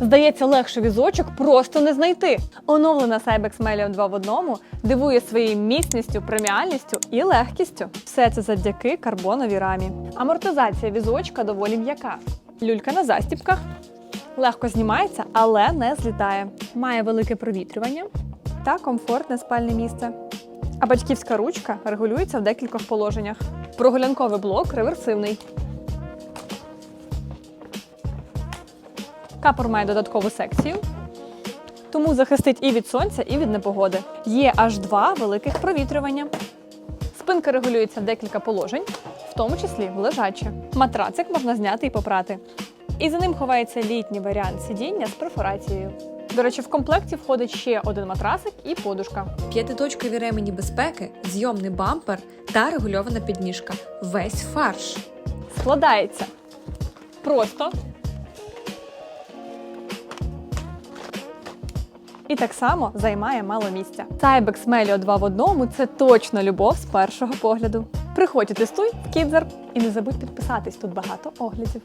Здається, легше візочок просто не знайти. Оновлена Cybex Melion 2 в одному дивує своєю міцністю, преміальністю і легкістю. Все це завдяки карбоновій рамі. Амортизація візочка доволі м'яка. Люлька на застібках. Легко знімається, але не злітає. Має велике провітрювання та комфортне спальне місце. А батьківська ручка регулюється в декількох положеннях. Прогулянковий блок реверсивний. Капор має додаткову секцію, тому захистить і від сонця, і від непогоди. Є аж два великих провітрювання. Спинка регулюється в декілька положень, в тому числі в лежаче. Матрацик можна зняти і попрати. І за ним ховається літній варіант сидіння з перфорацією. До речі, в комплекті входить ще один матрасик і подушка. П'ятиточкові ремені безпеки, зйомний бампер та регульована підніжка. Весь фарш. Складається просто. І так само займає мало місця. Cybex Melio 2 в одному це точно любов з першого погляду. Приходь тестуй в Кідзер. І не забудь підписатись, тут багато оглядів.